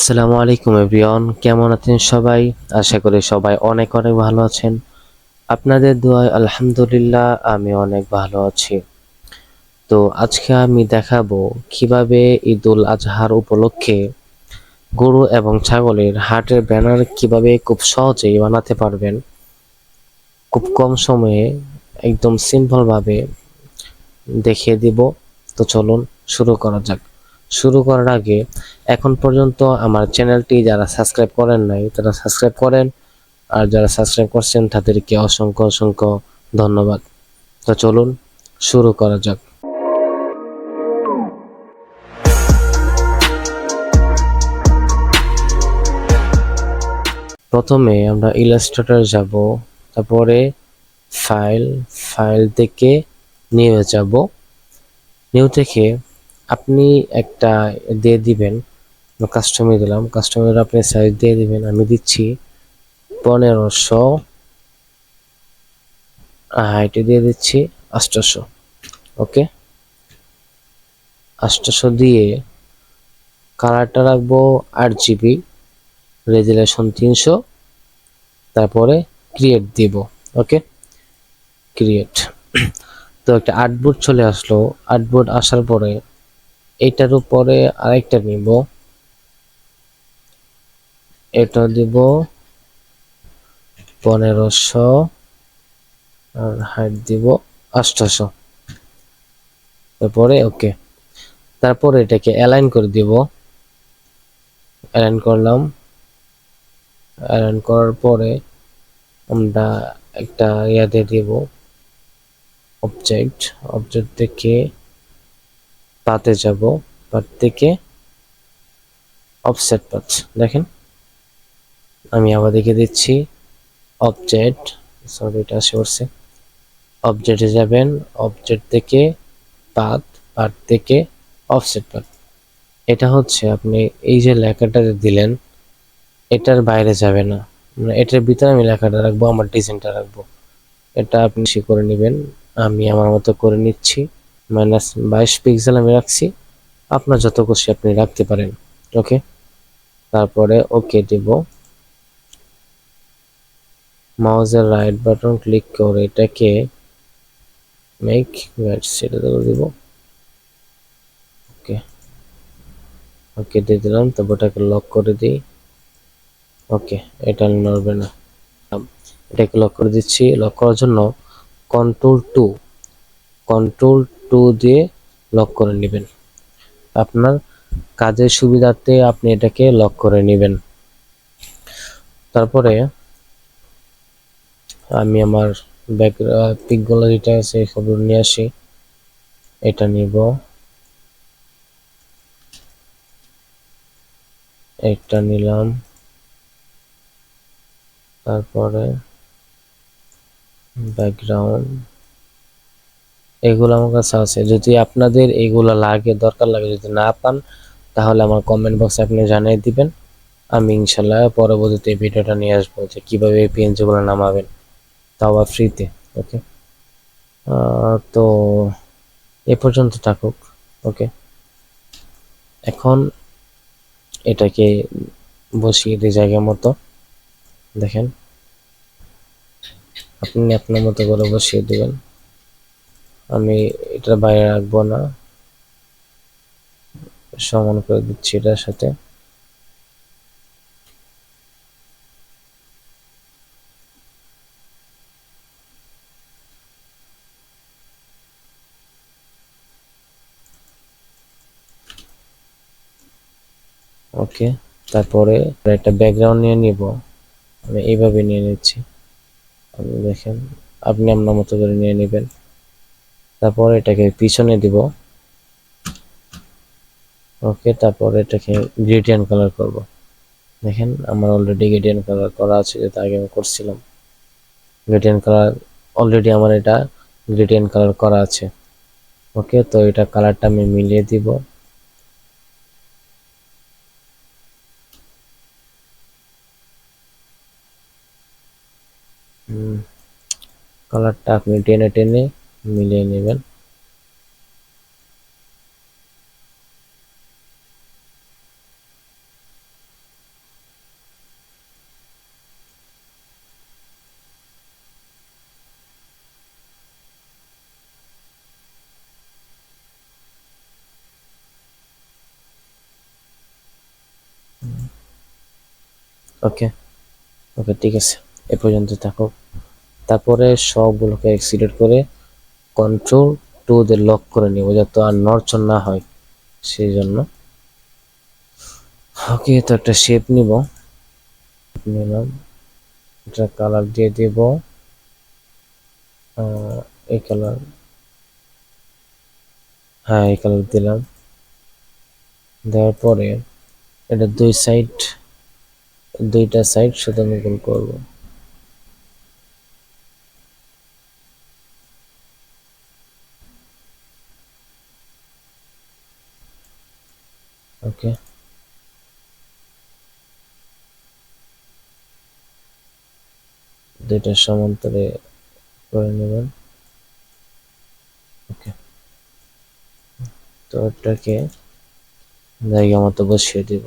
আসসালামু আলাইকুম এভরিওয়ান, কেমন আছেন সবাই? আশা করি সবাই অনেক অনেক ভালো আছেন। আপনাদের দোয়ায় আলহামদুলিল্লাহ আমি অনেক ভালো আছি। তো আজকে আমি দেখাবো কীভাবে ঈদুল আজহার উপলক্ষে গরু এবং ছাগলের হাটের ব্যানার কীভাবে খুব সহজেই বানাতে পারবেন। খুব কম সময়ে একদম সিম্পলভাবে দেখিয়ে দিব। তো চলুন শুরু করা যাক। শুরু করার আগে এখন পর্যন্ত আমার চ্যানেলটি যারা সাবস্ক্রাইব করেন নাই, তারা সাবস্ক্রাইব করেন। আর যারা সাবস্ক্রাইব করছেন, তাদেরকে অসংখ্য অসংখ্য ধন্যবাদ। তো চলুন শুরু করা যাক। প্রথমে আমরা ইলাস্ট্রেটর যাব, তারপরে ফাইল ফাইল থেকে নিউ যাব। নিউ থেকে আপনি একটা দিয়ে দিবেন কাস্টমার দিলাম কাস্টমার আপনি সাইজ দিয়ে দিবেন, আমি দিচ্ছি পনেরোশো হাইটে দিয়ে দিচ্ছি আষ্টশো ওকে আষ্টশো দিয়ে কালারটা রাখব আট জিবি রেজুলেশন তিনশো, তারপরে ক্রিয়েট দিব ওকে ক্রিয়েট তো একটা আর্টবোর্ড চলে আসলো আর্টবোর্ড আসার পরে এটার উপরে আরেকটা নিব। এটা দিব পনেরোশো আর হাইট দিব আটশোশো তারপরে ওকে। তারপরে এটাকে অ্যালাইন করে দিব। অ্যালাইন করলাম। অ্যালাইন করার পরে আমরা একটা ইয়া দিয়ে দিব। অবজেক্ট অবজেক্ট থেকে পাতে যাব, পাত থেকে অফসেট পাত দেখেন, আমি আবার দেখে দিচ্ছি অবজেক্ট সরি এটা আসে পড়ছে। অবজেক্টে যাবেন অবজেক্ট থেকে পাত পাত থেকে অফসেট পাত। এটা হচ্ছে আপনি এই যে লেখাটা দিলেন, এটার বাইরে যাবে না। মানে এটার ভিতরে আমি লেখাটা রাখব, আমার ডিজাইনটা রাখব। এটা আপনি সে করে নেবেন, আমি আমার মতো করে নিচ্ছি। মাইনাস বাইশ পিক্সেল আমি রাখছি। আপনার যত খুশি আপনি রাখতে পারেন। ওকে তারপরে ওকে দিব। মাউসের রাইট বাটন ক্লিক করে এটাকে মেক গাইড সেটা করে দিব। ওকে ওকে দিয়ে দিলাম। তারপর ওটাকে লক করে দিই। ওকে এটা নড়বে না। এটাকে লক করে দিচ্ছি। লক করার জন্য কন্ট্রোল টু কন্ট্রোল টু দিয়ে লক করে নেবেন। আপনার কাজের সুবিধার্থে আপনি এটাকে লক করে নেবেন। তারপরে আমি আমার ব্যাক পিকগুলো যেটা আছে খবর নিয়ে আসি। এটা নিব। এটা নিলাম। তারপরে ব্যাকগ্রাউন্ড এগুলো আমার কাছে আছে। যদি আপনাদের এগুলো লাগে, দরকার লাগে যদি না পান, তাহলে আমার কমেন্ট বক্সে আপনি জানিয়ে দিবেন। আমি ইনশাল্লাহ পরবর্তীতে ভিডিওটা নিয়ে আসব যে কীভাবে এই পিএনজিগুলো নামাবেন। তাও আবার ফ্রিতে ওকে তো এ পর্যন্ত থাকুক ওকে এখন এটাকে বসিয়ে দিই জায়গা মতো। দেখেন, আপনি আপনার মতো করে বসিয়ে দেবেন। আমি এটা বাইরে রাখব না। সমান করে দিচ্ছি এটার সাথে। ওকে, তারপরে একটা ব্যাকগ্রাউন্ড নিয়ে নিব। আমি এইভাবে নিয়ে নিচ্ছি। আপনি দেখেন, আপনি আপনার মতো করে নিয়ে নেবেন। তারপর এটাকে পিছনে দিব। ওকে, তারপর এটাকে গ্রেডিয়ান কালার করব। দেখেন, আমার অলরেডি গ্রেডিয়ান কালার করা আছে, যেটা আগে আমি করছিলাম। গ্রেডিয়ান কালার অলরেডি আমার এটা গ্রেডিয়ান কালার করা আছে। ওকে, তো এটা কালারটা আমি মিলিয়ে দিব। কালারটা আপনি টেনে টেনে মিলিয়ে নেবেন। ওকে ওকে ঠিক আছে। এ পর্যন্ত থাকুক। তারপরে সবগুলোকে এক্সিলেট করে কন্ট্রোল টু দিয়ে লক করে নিব যাতে আর নড়চড় না হয়। সেই জন্য ওকে তো একটা শেপ নিব। নিলাম। এটা কালার দিয়ে দেব। এই কালার হ্যাঁ এই কালার দিলাম। দেওয়ার পরে এটা দুই সাইড দুইটা সাইড শুধু আমি গোল করব। ওকে। দুইটা সমান্তরে করে নেবেন। ওকে। তো এটাকে জায়গা মতো বসিয়ে দিব।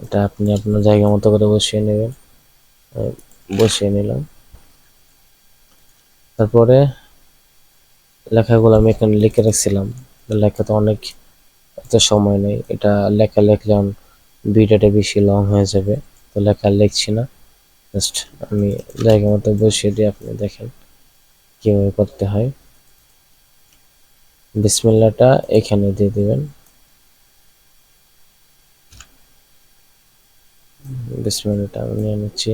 এটা আপনি আপনার জায়গা মতো করে বসিয়ে নেবেন। বসিয়ে নিলাম। তারপরে লেখাগুলো আমি এখানে লিখে রাখছিলাম। লেখা তো অনেক এত সময় নেই। এটা লেখা লিখলে ভিডিওটা বেশি লং হয়ে যাবে, তো লেখা লিখছি না। জাস্ট আমি জায়গা মতো বসিয়ে দিয়ে আপনি দেখেন কীভাবে করতে হয়। বিসমিল্লাটা এখানে দিয়ে দিবেন। বিসমিল্লাটা আমি নিয়ে নিচ্ছি।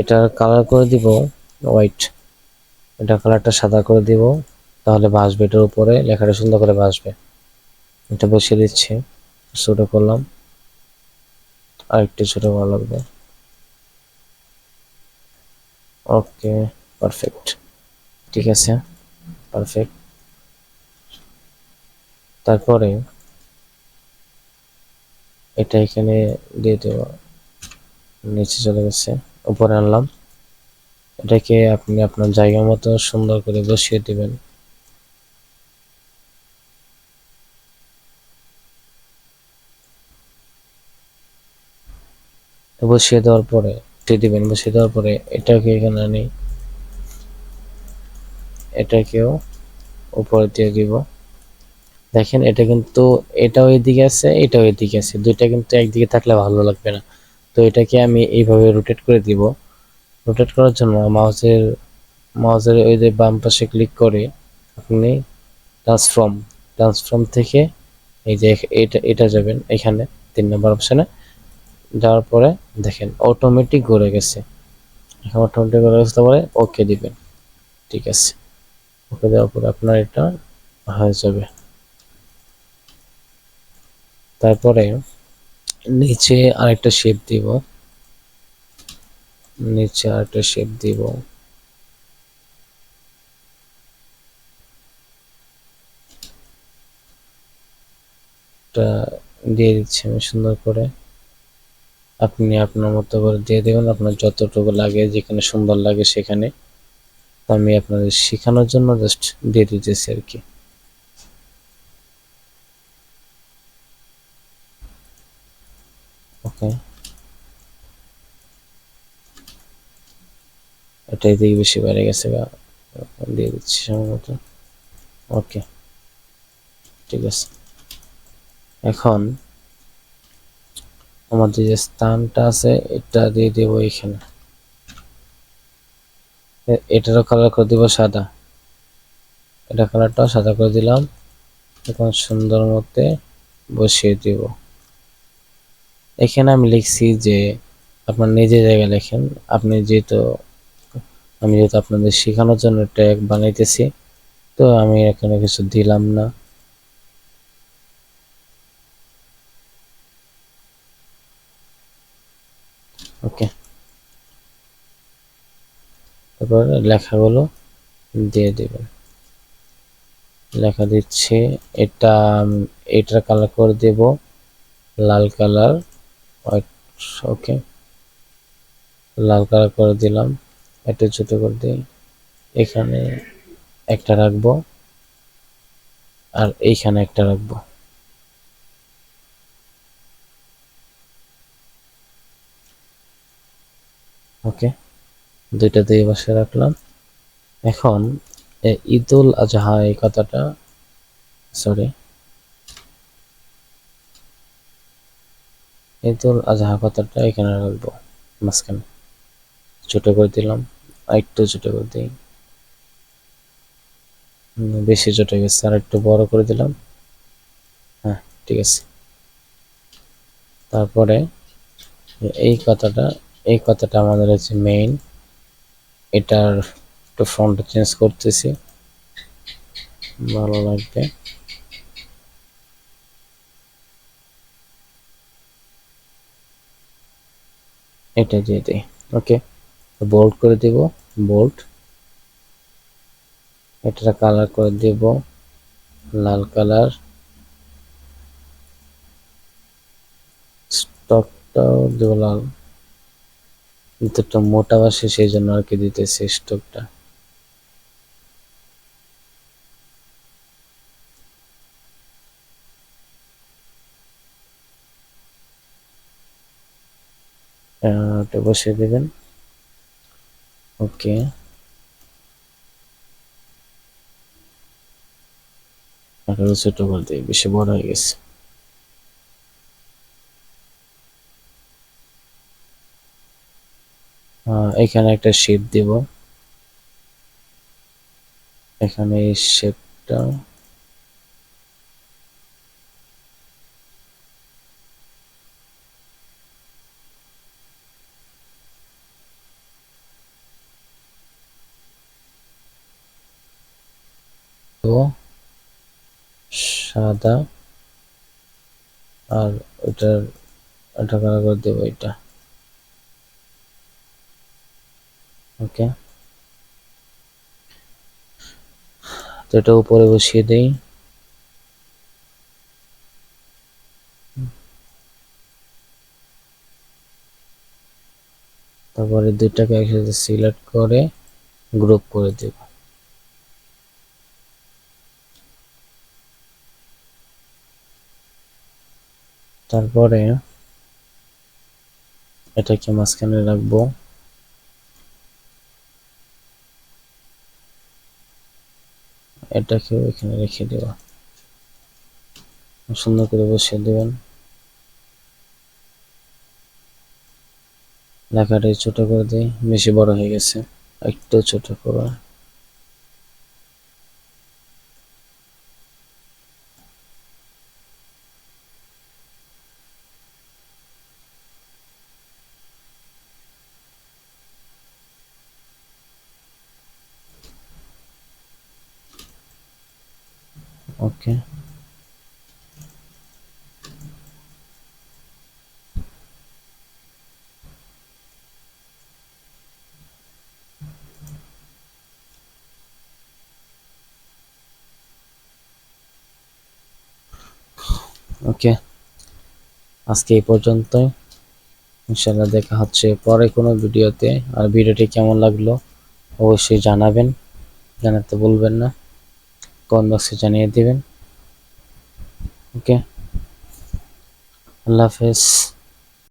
এটা কালার করে দিব হোয়াইট এটা কালারটা সাদা করে দিব, তাহলে বাসবে এটার উপরে, লেখাটা সুন্দর করে বাসবে এটা বসিয়ে দিচ্ছি, ছোট করলাম। আর একটু ছোট ভালো লাগবে। ওকে পারফেক্ট ঠিক আছে পারফেক্ট তারপরে এটা এখানে দিয়ে দেব, নিচে চলে গেছে। উপরে আনলাম। এটাকে আপনি আপনার জায়গা মতো সুন্দর করে বসিয়ে দিবেন। বসিয়ে দেওয়ার পরে উঠিয়ে দিবেন, বসিয়ে দেওয়ার পরে এটাকে এখানে আনি। এটাকেও উপরে দিয়ে দিব। দেখেন এটা কিন্তু, এটাও এদিকে আছে, এটাও এদিকে আছে। দুইটা কিন্তু একদিকে থাকলে ভালো লাগবে না। তো এটাকে আমি এইভাবে রোটেট করে দিব। রোটেট করার জন্য মাউসের মাউসের ওই যে বাম পাশে ক্লিক করে আপনি ট্রান্সফর্ম ট্রান্সফর্ম থেকে এই যে এটা এটা যাবেন এখানে, তিন নম্বর অপশানে যাওয়ার পরে দেখেন অটোমেটিক গড়ে গেছে। এখন অটোমেটিক ঘুরে গেছে তারপরে ওকে দিবেন। ঠিক আছে। ওকে দেওয়ার পরে আপনার এটা হয়ে যাবে। তারপরে নিচে আরেকটা শেপ দিব। নিচে আরেকটা শেপ দিব। দিয়ে দিচ্ছি আমি সুন্দর করে। আপনি আপনার মতো করে দিয়ে দেবেন। আপনার যতটুকু লাগে, যেখানে সুন্দর লাগে সেখানে। আমি আপনাদের শেখানোর জন্য জাস্ট দিয়ে দিতেছি আর কি ওকে এটাই দিকে বেশি বেড়ে গেছে দিয়ে দিচ্ছি সম্ভবত। ওকে ঠিক আছে। এখন আমাদের যে স্থানটা আছে, এটা দিয়ে দেব এখানে। এটারও কালার করে দিব সাদা। এটা কালারটাও সাদা করে দিলাম। এখন সুন্দর মতে বসিয়ে দিব। এখানে আমি লিখছি যে আপনার নিজের জায়গায় লেখেন, আপনি যেহেতু, আমি যেহেতু আপনাদের শেখানোর জন্য ট্যাগ বানাইতেছি, তো আমি এখানে কিছু দিলাম না। ওকে। তারপর লেখাগুলো দিয়ে দেবেন। লেখা দিচ্ছে, এটা, এটার কালার করে দেব, লাল কালার হোয়াইট ওকে লাল কালার করে দিলাম। একটা ছোট করে দিই। এখানে একটা রাখব। আর এইখানে একটা রাখব। ওকে দুইটা দুই পাশে রাখলাম। এখন ঈদুল আজহা এই কথাটা সরি ঈদুল আজহা কথাটা এখানে রাখব। মাঝখানে। ছোট করে দিলাম। একটু ছোট করে দিই। বেশি ছোট গেছে। আর একটু বড় করে দিলাম। হ্যাঁ ঠিক আছে। তারপরে এই কথাটা এই কথাটা আমাদের হচ্ছে মেইন এটার একটু ফন্ট চেঞ্জ করতেছি। ভালো লাগবে। এটা দিয়ে দিই ওকে বোল্ড করে দেব বোল্ড এটা কালার করে দেব, লাল কালার স্টকটাও দেব লাল। ভিতরটা মোটা বাসে সেই জন্য আর কি দিতেছে স্টকটা এটা বসিয়ে দেবেন। ওকে আঠারো ছোট দিই বেশি বড় হয়ে গেছে। এখানে একটা শেপ দিব। এখানে শেপটা তো সাদা, আর ওইটার এটা করে দেবো এটা। ওকে। তো এটা উপরে বসিয়ে দেই। তারপরে দুইটাকে একসাথে সিলেক্ট করে গ্রুপ করে দেব। তারপরে এটাকে মাঝখানে রাখব। এটাকেও এখানে রেখে দেব। সুন্দর করে বসিয়ে দেবেন। লেখাটা ছোট করে দিই, বেশি বড় হয়ে গেছে, একটু ছোট করো। ওকে। ওকে। আজকে এই পর্যন্তই। ইনশাল্লাহ দেখা হচ্ছে পরে কোনো ভিডিওতে। আর ভিডিওটি কেমন লাগল অবশ্যই জানাবেন। জানাতে বলবেন না। কমেন্ট বক্সে জানিয়ে দিবেন। ওকে? আল্লাহ হাফেজ।